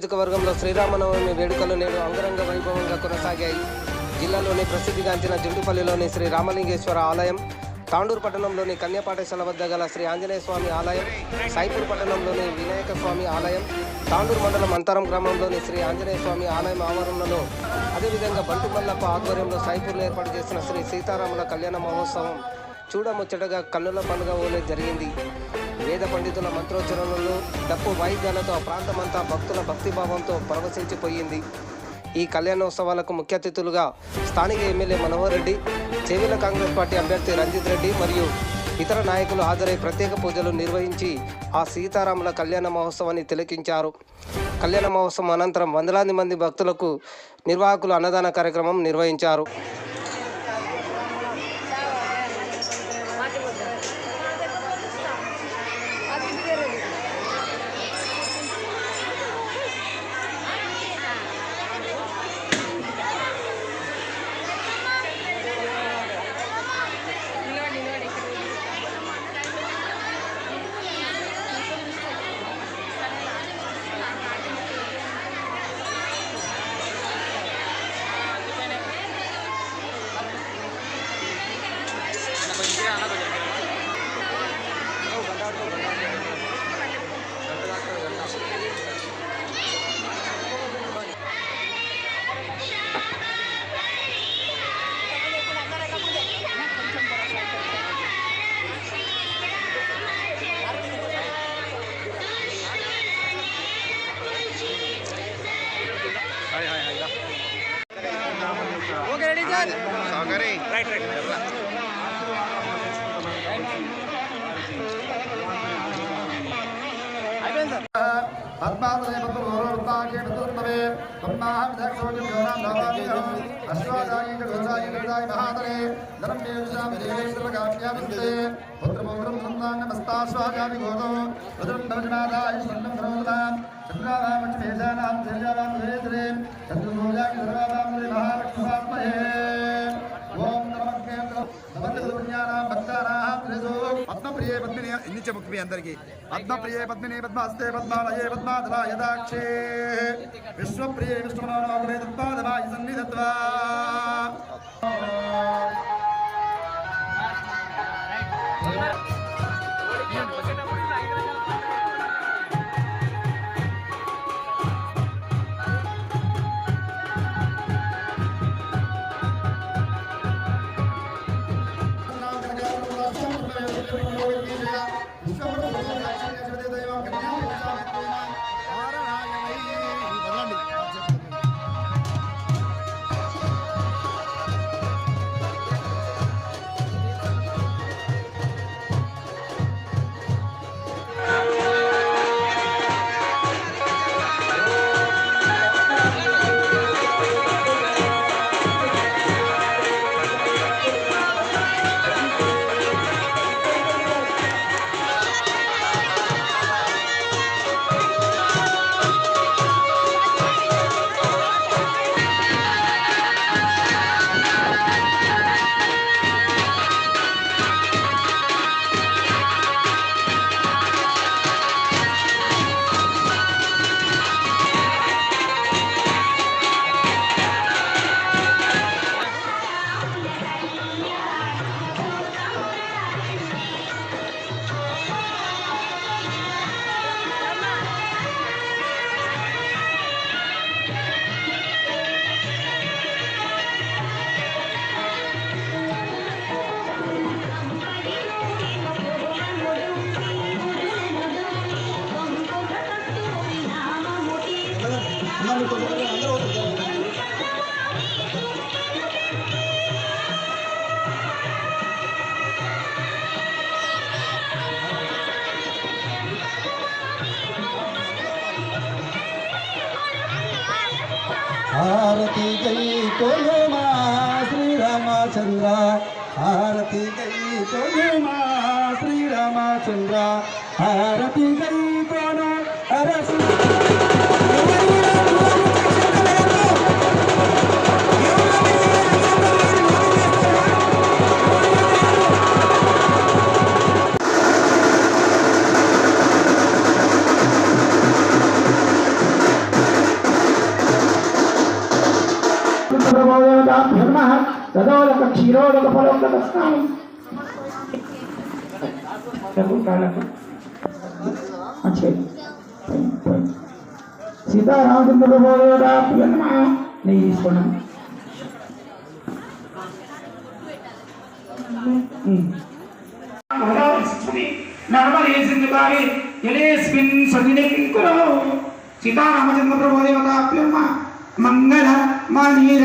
నియోజకవర్గంలో శ్రీరామనవమి వేడుకలు నేడు అంగరంగ వైభవంగా కొనసాగాయి. జిల్లాలోని ప్రసిద్ధిగాంచిన జిండుపల్లిలోని శ్రీ రామలింగేశ్వర ఆలయం తాండూరు పట్టణంలోని కన్యా పాఠశాల వద్ద గల శ్రీ ఆంజనేయ స్వామి ఆలయం సాయిపూర్ పట్టణంలోని వినాయక స్వామి ఆలయం తాండూరు మండలం అంతరం గ్రామంలోని శ్రీ ఆంజనేయ స్వామి ఆలయం ఆవరణలో అదేవిధంగా బంటుమల్లప్ప ఆధ్వర్యంలో సైపూర్లో ఏర్పాటు చేసిన శ్రీ సీతారాముల కళ్యాణ మహోత్సవం చూడముచ్చటగా కన్నుల పండుగ ఓలే జరిగింది. వేద పండితుల మంత్రోచ్చరణలు డప్పు వాయిద్యాలతో ఆ ప్రాంతమంతా భక్తుల భక్తిభావంతో పరవశించిపోయింది. ఈ కళ్యాణోత్సవాలకు ముఖ్య అతిథులుగా స్థానిక ఎమ్మెల్యే మనోహర్ రెడ్డి చేవెళ్ళ కాంగ్రెస్ పార్టీ అభ్యర్థి రంజిత్ రెడ్డి మరియు ఇతర నాయకులు హాజరై ప్రత్యేక పూజలు నిర్వహించి ఆ సీతారాముల కళ్యాణ మహోత్సవాన్ని తిలకించారు. కళ్యాణ మహోత్సవం అనంతరం వందలాది మంది భక్తులకు నిర్వాహకులు అన్నదాన కార్యక్రమం నిర్వహించారు. పద్మావతి పద్మవృత్తాకే పద్మవే పద్మాహం దక్షోజం యోనాం నవామిహం అశ్వాదాయి గరుచాయి గరుచాయి మహాదరే ధనం దేవశామి దేవేశ్వరగామ్యామిస్తే పుత్రపౌరం సంతానమస్తాశ్వాజామి గోదో రుద్రం భవజనాదాయ స్వర్ణం కరోదనాం చంద్రావామచ మేజానాం సర్వావాం మహాలక్ష్మాత్మహే పద్మప్రియే పద్మిని ఎన్నిచ్చే ముఖ్య మీ అందరికీ. పద్మప్రియే పద్మిని పద్మాస్తే పద్మాలయే పద్మాధరా యదాక్షే. విశ్వప్రియే విష్ణుమనోనోగ్రే తత్పాదమాయి సన్నిధత్వా. హారతి గై కొలుమా శ్రీరామచంద్ర హారతి గై కొలుమా శ్రీరామచంద్ర హారతి గై కొను తదోదక ఒక పొలం స్నానం సీతారామచంద్ర పోలేదా ప్రియన్మ నెయ్యి తీసుకోండి నర్మలేసిందుకారి జలేస్మిన్ సీతారామచంద్ర ప్రభు మంగళ మంగళ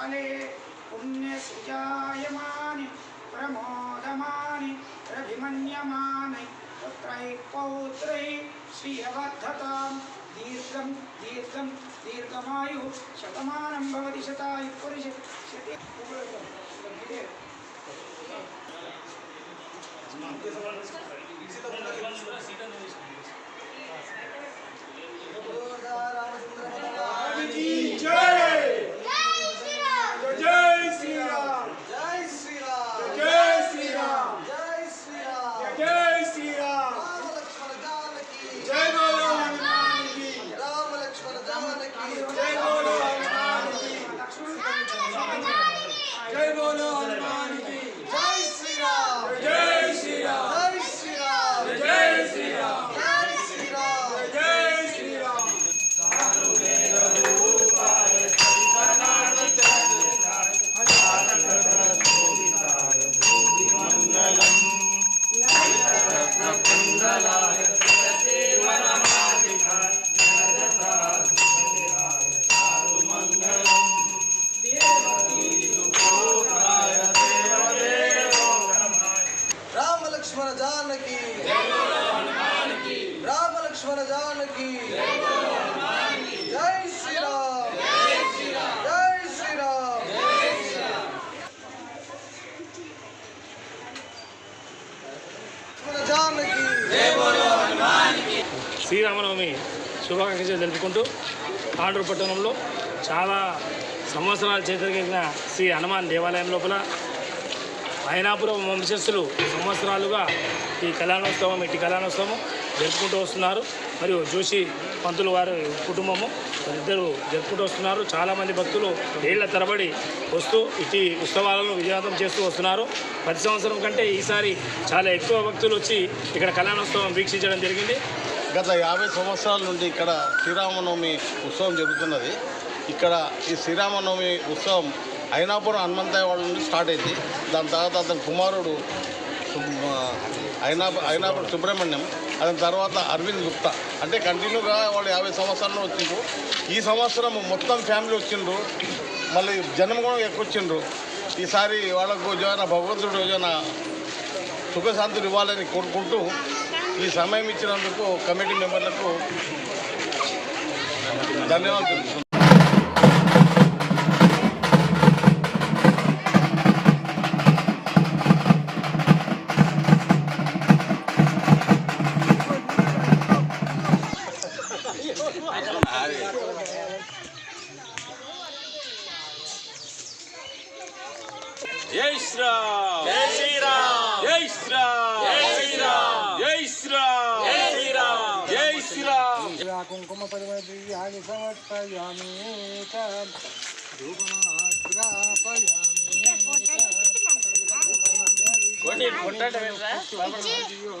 फले पुण्यसुजायमानि प्रमोदमानि रभिमन्यमानि पुत्रैः पौत्रैः श्रियबद्धतां दीर्घं दीर्घं दीर्घमायुः शतमानं भवति शतायुः రామ జానకి జై శ్రీరామ్ జై శ్రీరామ్. లక్ష్మణ జానకి శ్రీరామనవమి శుభాకాంక్షలు తెలుపుకుంటూ ఆండ్రు పట్టణంలో చాలా సంవత్సరాలు చేతిరికిన శ్రీ హనుమాన్ దేవాలయం లోపల అయినాపురం వంశస్థులు సంవత్సరాలుగా ఈ కళ్యాణోత్సవం ఇటు కళ్యాణోత్సవం జరుపుకుంటూ వస్తున్నారు. మరియు జోషి పంతులు వారి కుటుంబము. ఇద్దరు జరుపుకుంటూ వస్తున్నారు. చాలామంది భక్తులు ఏళ్ళ తరబడి వస్తూ ఇటు ఉత్సవాలను విజయవంతం చేస్తూ వస్తున్నారు. ప్రతి సంవత్సరం కంటే ఈసారి చాలా ఎక్కువ భక్తులు వచ్చి ఇక్కడ కళ్యాణోత్సవం వీక్షించడం జరిగింది. గత యాభై సంవత్సరాల నుండి ఇక్కడ శ్రీరామనవమి ఉత్సవం జరుగుతున్నది. ఇక్కడ ఈ శ్రీరామనవమి ఉత్సవం అయినాపురం హనుమంతయ్య వాళ్ళ నుండి స్టార్ట్ అయింది. దాని తర్వాత అతని కుమారుడు అయినా అయినాపురం సుబ్రహ్మణ్యం అతని తర్వాత అరవింద్ గుప్తా. అంటే కంటిన్యూగా వాళ్ళు యాభై సంవత్సరాలు వచ్చిండ్రు. ఈ సంవత్సరం మొత్తం ఫ్యామిలీ వచ్చిండ్రు. మళ్ళీ జనం కూడా ఎక్కువ వచ్చిండ్రు ఈసారి వాళ్ళకు ఏమైనా భగవంతుడు ఏమైనా సుఖశాంతులు ఇవ్వాలని కోరుకుంటూ ఈ సమయం ఇచ్చినందుకు కమిటీ మెంబర్లకు ధన్యవాదాలు జై శ్రీరామ్. జై శ్రీరామ్. జై శ్రీరామ్. జై శ్రీరామ్. జై శ్రీరామ్. జై శ్రీరామ్. జై శ్రీరామ్. కుంకుమ పరిమళి సమర్పయామి కోటి కొట్టాడు నైవేద్యం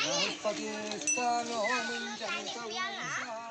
Hasta que no